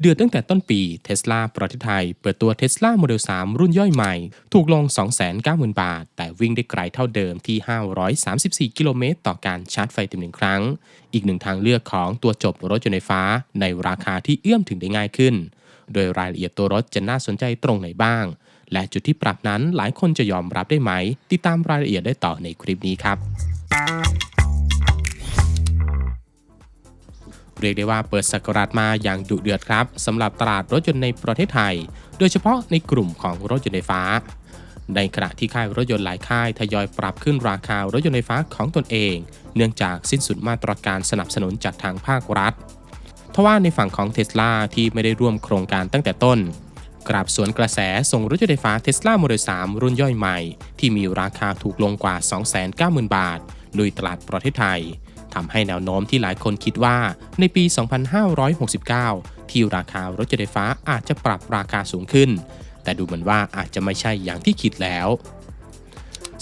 เดือดตั้งแต่ต้นปีเทสลาประเทศไทย เปิดตัว Tesla Model 3รุ่นย่อยใหม่ ถูกลง 290,000 บาท แต่วิ่งได้ไกลเท่าเดิมที่ 534 กิโลเมตรต่อการชาร์จไฟเต็มหนึ่งครั้ง อีกหนึ่งทางเลือกของตัวจบรถยนต์ไฟฟ้า ในราคาที่เอื้อมถึงได้ง่ายขึ้น โดยรายละเอียดตัวรถจะน่าสนใจตรงไหนบ้าง และจุดที่ปรับนั้นหลายคนจะยอมรับได้ไหม ติดตามรายละเอียดได้ต่อในคลิปนี้ครับ เรียกได้ว่าเปิดสกราชมาอย่างดุเดือดครับสำหรับตลาดรถยนต์ในประเทศไทย โดยเฉพาะในกลุ่มของรถยนต์ไฟฟ้า ในขณะที่ค่ายรถยนต์หลายค่ายทยอยปรับขึ้นราคารถยนต์ไฟฟ้าของตนเอง เนื่องจากสิ้นสุดมาตรการสนับสนุนจากทางภาครัฐทว่าในฝั่งของเท s l a ที่ไม่ได้ร่วมโครงการตั้งแต่ต้นกราบสวนกระแสส่งรถยนต์ไฟฟ้า Tesla Model 3รุ่นย่อยใหม่ ที่มีราคาถูกลงกว่า 290,000 บาท ลุยตลาดประเทศไทย ทำให้แนวโน้มที่หลายคนคิดว่าในปี 2569 ที่ราคารถยนต์ไฟฟ้าอาจจะปรับราคาสูงขึ้น แต่ดูเหมือนว่าอาจจะไม่ใช่อย่างที่คิดแล้ว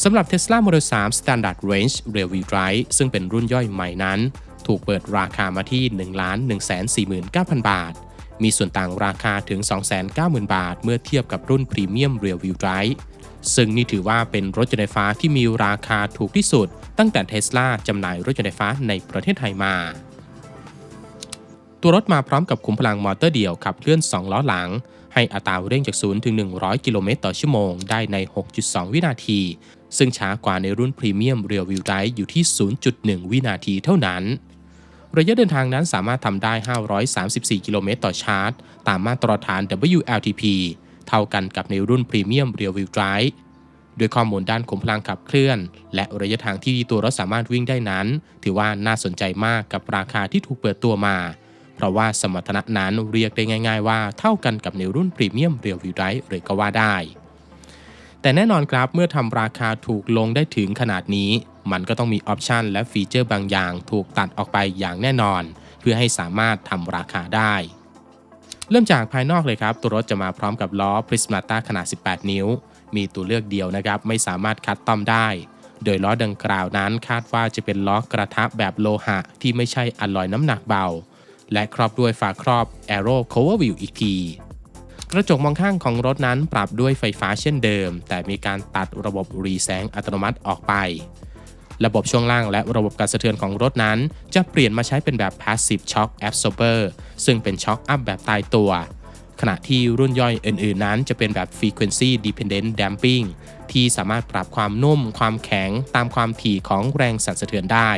สำหรับ Tesla Model 3 Standard Range Rear Wheel Drive ซึ่งเป็นรุ่นย่อยใหม่นั้น ถูกเปิดราคามาที่ 1 1 4 9 0 0 0 บาท มีส่วนต่างราคาถึง 290,000 บาท เมื่อเทียบกับรุ่น Premium Rear Wheel Drive ซึ่งนี่ถือว่าเป็นรถยนต์ไฟฟ้าที่มีราคาถูกที่สุด ตั้งแต่เท sla จำหน่ายรถยนต์ไฟฟ้าในประเทศไทยมา ตัวรถมาพร้อมกับขุมพลังมอเตอร์เดี่ยวขับเคลื่อน 2 ล้อหลัง ให้อัตราเร่งจาก 0 ถึง 100 กิโลเมตรต่อชั่วโมงได้ใน 6.2 วินาที ซึ่งช้ากว่าในรุ่นพรีเมียมเรียลวิวไดอยู่ที่ 0.1 วินาทีเท่านั้นระยะเดินทางนั้นสามารถทำได้ 534 กิโลเมตรต่อชาร์จ ตามมาตรฐาน WLTP เท่ากันกับในรุ่นพรีเมียมเรียลวิวไดร์ด้วยข้อมูลด้านขุมพลังขับเคลื่อน และระยะทางที่ตัวรถสามารถวิ่งได้นั้น ถือว่าน่าสนใจมากกับราคาที่ถูกเปิดตัวมา เพราะว่าสมรรถนะนั้นเรียกได้ง่าย ๆ ว่าเท่ากันกับในรุ่นพรีเมียมเรียลวิวไดร์เลยก็ว่าได้ แต่แน่นอนครับเมื่อทำราคาถูกลงได้ถึงขนาดนี้ มันก็ต้องมีออปชันและฟีเจอร์บางอย่าง ถูกตัดออกไปอย่างแน่นอน เพื่อให้สามารถทำราคาได้ เริ่มจากภายนอกเลยครับ ตัวรถจะมาพร้อมกับล้อ Prismata ขนาด 18 นิ้ว มีตัวเลือกเดียวนะครับ ไม่สามารถคัดต้อมได้ โดยล้อดังกล่าวนั้นคาดว่าจะเป็นล้อกระทะแบบโลหะ ที่ไม่ใช่อลลอยน้ำหนักเบา และครอบด้วยฝาครอบ Aero Cover Wheel อีกทีกระจกมองข้างของรถนั้นปรับด้วยไฟฟ้าเช่นเดิม แต่มีการตัดระบบรีแสงอัตโนมัติออกไป ระบบช่วงล่างและระบบการสะเทือนของรถนั้น จะเปลี่ยนมาใช้เป็นแบบ Passive Shock Absorber ซึ่งเป็นช็อคอัพแบบตายตัว ขณะที่รุ่นย่อยอื่น ๆ นั้นจะเป็นแบบ Frequency Dependent Damping ที่สามารถปรับความนุ่ม ความแข็งตามความถี่ของแรงสั่นสะเทือนได้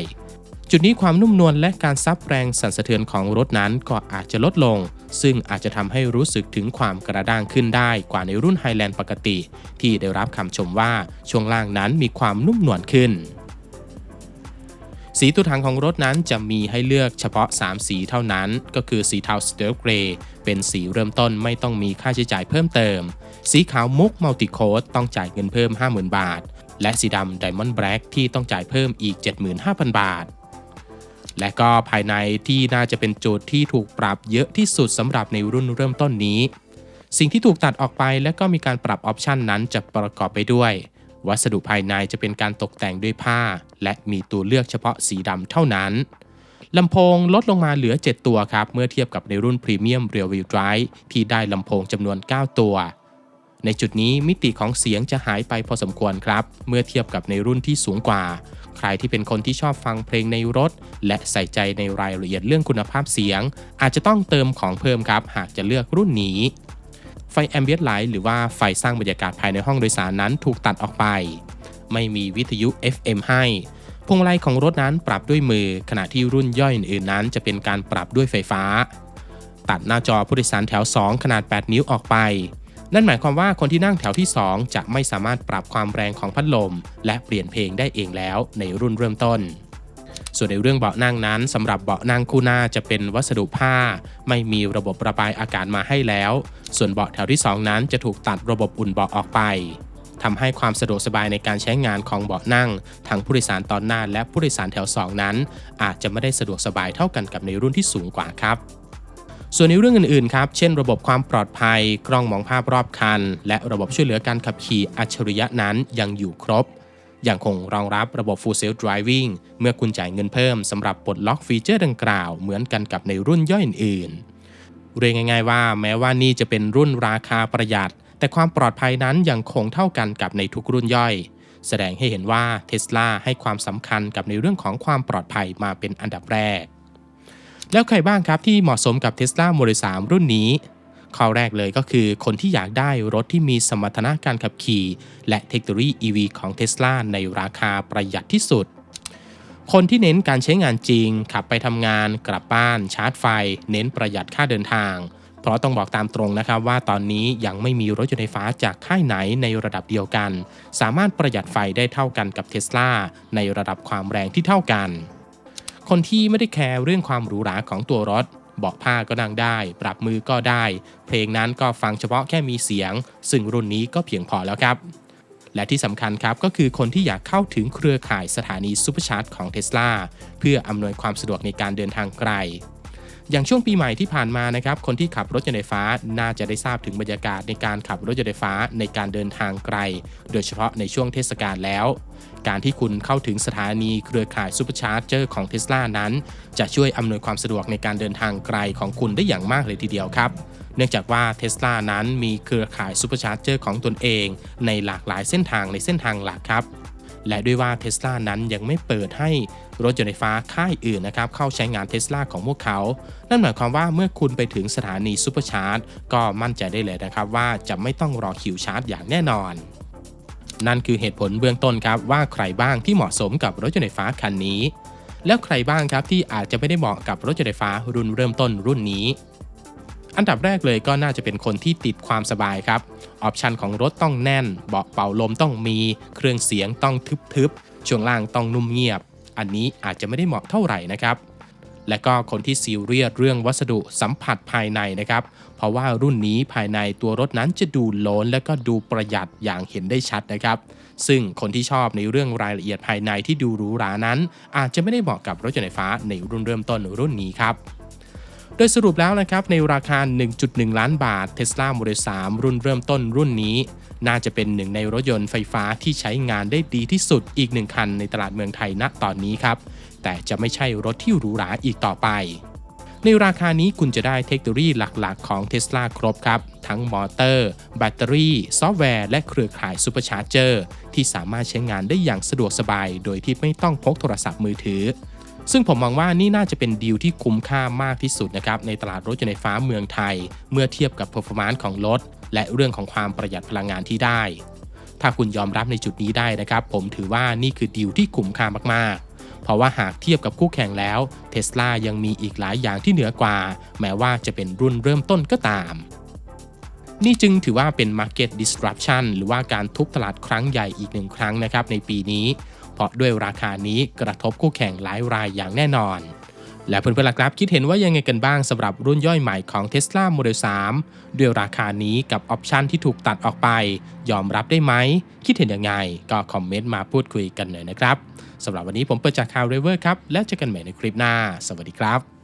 จุดนี้ความนุ่มนวลและการซับแรงสั่นสะเทือนของรถนั้นก็อาจจะลดลง ซึ่งอาจจะทำให้รู้สึกถึงความกระด้างขึ้นได้กว่าในรุ่น Highland ปกติ ที่ได้รับคำชมว่าช่วงล่างนั้นมีความนุ่มนวลขึ้น สีตัวถังของรถนั้นจะมีให้เลือกเฉพาะ 3 สีเท่านั้น ก็คือสีเทาสเตลเกรย์เป็นสีเริ่มต้นไม่ต้องมีค่าใช้จ่ายเพิ่มเติม สีขาวมุกมัลติโคดต้องจ่ายเงินเพิ่ม 50,000 บาท และสีดำไดมอนด์แบล็กที่ต้องจ่ายเพิ่มอีก 75,000 บาท และก็ภายในที่น่าจะเป็นจุดที่ถูกปรับเยอะที่สุดสำหรับในรุ่นเริ่มต้นนี้ สิ่งที่ถูกตัดออกไปและก็มีการปรับออปชันนั้นจะประกอบไปด้วย วัสดุภายในจะเป็นการตกแต่งด้วยผ้า และมีตัวเลือกเฉพาะสีดำเท่านั้นลำโพงลดลงมาเหลือ 7 ตัวครับ เมื่อเทียบกับในรุ่น Premium Rear Wheel Drive ที่ได้ลำโพงจำนวน 9 ตัว ในจุดนี้มิติของเสียงจะหายไปพอสมควรครับ เมื่อเทียบกับในรุ่นที่สูงกว่า ใครที่เป็นคนที่ชอบฟังเพลงในรถ และใส่ใจในรายละเอียดเรื่องคุณภาพเสียง อาจจะต้องเติมของเพิ่มครับ หากจะเลือกรุ่นนี้ ไฟแอมเบียตไลท์หรือว่าไฟสร้างบรรยากาศภายในห้องโดยสารนั้นถูกตัดออกไป ไม่มีวิทยุ FM ให้ พวงมาลัยของรถนั้นปรับด้วยมือ ขณะที่รุ่นย่อยอื่นๆนั้น จะเป็นการปรับด้วยไฟฟ้า ตัดหน้าจอผู้โดยสารแถว 2 ขนาด 8 นิ้วออกไป นั่นหมายความว่าคนที่นั่งแถวที่ 2 จะไม่สามารถปรับความแรงของพัดลม และเปลี่ยนเพลงได้เองแล้วในรุ่นเริ่มต้นส่วนในเรื่องเบาะนั่งนั้นสำหรับเบาะนั่งคู่หน้าจะเป็นวัสดุผ้า ไม่มีระบบระบายอากาศมาให้แล้ว ส่วนเบาะแถวที่ 2 นั้นจะถูกตัดระบบอุ่นเบาะออกไปทำให้ความสะดวกสบายในการใช้งานของเบาะนั่ง ทั้งผู้โดยสารตอนหน้าและผู้โดยสารแถว 2 นั้น อาจจะไม่ได้สะดวกสบายเท่ากันกับในรุ่นที่สูงกว่าครับ ส่วนในเรื่องอื่นๆ ครับ เช่น ระบบความปลอดภัย กล้องมองภาพรอบคัน และระบบช่วยเหลือการขับขี่อัจฉริยะนั้นยังอยู่ครบ ยังคงรองรับระบบ Full Self Driving เมื่อคุณจ่ายเงินเพิ่มสำหรับปลดล็อกฟีเจอร์ดังกล่าวเหมือนกันกับในรุ่นย่อยอื่นๆ เรียกง่าย ๆ ว่า แม้ว่านี่จะเป็นรุ่นราคาประหยัด แต่ความปลอดภัยนั้นยังคงเท่ากันกับในทุกรุ่นย่อย แสดงให้เห็นว่าเทสลาให้ความสำคัญกับในเรื่องของความปลอดภัยมาเป็นอันดับแรก แล้วใครบ้างครับที่เหมาะสมกับ Tesla Model 3รุ่นนี้ข้อแรกเลยก็คือคนที่อยากได้รถที่มีสมรรถนะการขับขี่ และเทคโนโลยี EV ของ Tesla ในราคาประหยัดที่สุด คนที่เน้นการใช้งานจริง ขับไปทำงานกลับบ้าน ชาร์จไฟ เน้นประหยัดค่าเดินทาง เพราะต้องบอกตามตรงนะครับว่าตอนนี้ยังไม่มีรถยนต์ไฟฟ้าจากค่ายไหนในระดับเดียวกัน สามารถประหยัดไฟได้เท่ากันกับเท s l a ในระดับความแรงที่เท่ากัน คนที่ไม่ได้แคร์เรื่องความหรูหราของตัวรถเบาะผ้าก็นั่งได้ ปรับมือก็ได้ เพลงนั้นก็ฟังเฉพาะแค่มีเสียง ซึ่งรุ่นนี้ก็เพียงพอแล้วครับ และที่สำคัญครับก็คือคนที่อยากเข้าถึงเครือข่ายสถานีซูเปอร์ชาร์จของ Tesla เพื่ออำนวยความสะดวกในการเดินทางไกล อย่างช่วงปีใหม่ที่ผ่านมานะครับคนที่ขับรถยนต์ไฟฟ้าน่าจะได้ทราบถึงบรรยากาศในการขับรถยนต์ไฟฟ้าในการเดินทางไกล โดยเฉพาะในช่วงเทศกาลแล้ว การที่คุณเข้าถึงสถานีเครือข่ายซูเปอร์ชาร์จเจอร์ของ Tesla นั้น จะช่วยอำนวยความสะดวกในการเดินทางไกลของคุณได้อย่างมากเลยทีเดียวครับ เนื่องจากว่า Tesla นั้นมีเครือข่ายซูเปอร์ชาร์จเจอร์ของตนเอง ในหลากหลายเส้นทางในเส้นทางหลักครับ และด้วยว่า Tesla นั้นยังไม่เปิดให้รถยนต์ไฟฟ้าค่ายอื่นนะครับเข้าใช้งาน Tesla ของพวกเขา นั่นหมายความว่าเมื่อคุณไปถึงสถานีซูเปอร์ชาร์จก็มั่นใจได้เลยนะครับว่าจะไม่ต้องรอคิวชาร์จอย่างแน่นอน นั่นคือเหตุผลเบื้องต้นครับว่าใครบ้างที่เหมาะสมกับรถยนต์ไฟฟ้าคันนี้ แล้วใครบ้างครับที่อาจจะไม่ได้เหมาะกับรถยนต์ไฟฟ้ารุ่นเริ่มต้นรุ่นนี้ อันดับแรกเลยก็น่าจะเป็นคนที่ติดความสบายครับ ออปชันของรถต้องแน่น เบาะเป่าลมต้องมี เครื่องเสียงต้องทึบๆ ช่วงล่างต้องนุ่มเงียบ อันนี้อาจจะไม่ได้เหมาะเท่าไหร่นะครับ และก็คนที่ซีเรียสเรื่องวัสดุสัมผัสภายในนะครับ เพราะว่ารุ่นนี้ภายในตัวรถนั้นจะดูโลนและก็ดูประหยัดอย่างเห็นได้ชัดนะครับ ซึ่งคนที่ชอบในเรื่องรายละเอียดภายในที่ดูหรูหรานั้น อาจจะไม่ได้เหมาะกับรถยนต์ไฟฟ้าในรุ่นเริ่มต้นรุ่นนี้ครับ โดยสรุปแล้วนะครับในราคา 1.1 ล้านบาท Tesla Model 3 รุ่นเริ่มต้นรุ่นนี้ น่าจะเป็นหนึ่งในรถยนต์ไฟฟ้าที่ใช้งานได้ดีที่สุดอีกหนึ่งคันในตลาดเมืองไทยณตอนนี้ครับ แต่จะไม่ใช่รถที่หรูหราอีกต่อไป ในราคานี้คุณจะได้เทคโนโลยีหลักๆ ของ Tesla ครบครับ ทั้งมอเตอร์ แบตเตอรี่ ซอฟต์แวร์ และเครือข่ายซูเปอร์ชาร์เจอร์ที่สามารถใช้งานได้อย่างสะดวกสบาย โดยที่ไม่ต้องพกโทรศัพท์มือถือ ซึ่งผมมองว่านี่น่าจะเป็นดีลที่คุ้มค่ามากที่สุดนะครับในตลาดรถยนต์ไฟฟ้าเมืองไทย เมื่อเทียบกับ performance ของรถ และเรื่องของความประหยัดพลังงานที่ได้ ถ้าคุณยอมรับในจุดนี้ได้นะครับ ผมถือว่านี่คือดีลที่คุ้มค่ามากๆเพราะว่าหากเทียบกับคู่แข่งแล้วเท sla ยังมีอีกหลายอย่างที่เหนือกว่า แม้ว่าจะเป็นรุ่นเริ่มต้นก็ตาม นี่จึงถือว่าเป็น Market Disruption หรือว่าการทุบตลาดครั้งใหญ่อีกหนึ่งครั้งนะครับในปีนี้ เพราะด้วยราคานี้กระทบคู่แข่งหลายรายอย่างแน่นอน และเพื่อนๆล่ะครับคิดเห็นว่ายังไงกันบ้างสำหรับรุ่นย่อยใหม่ของ Tesla Model 3 ด้วยราคานี้กับออปชันที่ถูกตัดออกไป ยอมรับได้ไหม คิดเห็นยังไง ก็คอมเมนต์มาพูดคุยกันหน่อยนะครับสำหรับวันนี้ผมเปิดจากข่าวเรเวอร์ครับ แล้วเจอกันใหม่ในคลิปหน้า สวัสดีครับ